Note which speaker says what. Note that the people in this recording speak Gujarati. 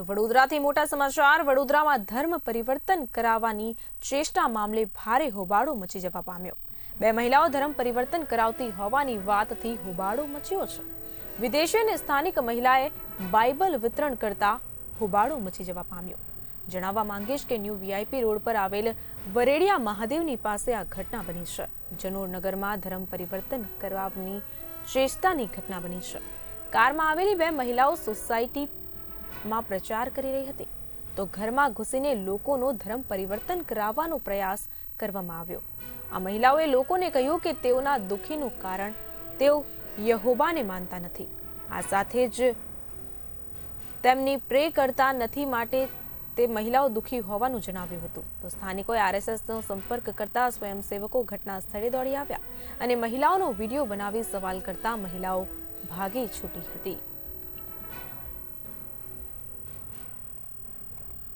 Speaker 1: તો વડોદરાથી મોટા સમાચાર, વડોદરામાં ધર્મ પરિવર્તન કરાવવાની ચેષ્ટા મામલે ભારે હોબાળો મચી જવા પામ્યો. બે મહિલાઓ ધર્મ પરિવર્તન કરાવતી હોવાની વાતથી હોબાળો મચ્યો છે. વિદેશી અને સ્થાનિક મહિલાએ બાઇબલ વિતરણ કરતા હોબાળો મચી જવા પામ્યો. જણાવવા માંગીશ કે ન્યૂ વીઆઈપી રોડ પર આવેલ વરેડિયા મહાદેવની પાસે આ ઘટના બની છે. જનોર નગરમાં ધર્મ પરિવર્તન કરાવવાની ચેષ્ટાની ઘટના બની છે. કારમાં આવેલી બે મહિલાઓ સોસાયટીમાં પ્રચાર કરી રહી હતી. તો ઘરમાં ઘૂસીને લોકોનો ધર્મ પરિવર્તન કરાવવાનો પ્રયાસ કરવામાં આવ્યો. આ મહિલાઓએ લોકોને કહ્યું કે તેઓના દુઃખીનું કારણ તેઓ યહોબાને માનતા નથી. આ સાથે જ તેમની પ્રે કરતા નથી માટે તે મહિલાઓ દુઃખી હોવાનું જણાવ્યું હતું. તો સ્થાનિકોએ આરએસએસનો સંપર્ક કરતા સ્વયંસેવકો ઘટના સ્થળે દોડી આવ્યા અને મહિલાઓનો વીડિયો બનાવી સવાલ કરતા મહિલાઓ ભાગી છૂટી હતી.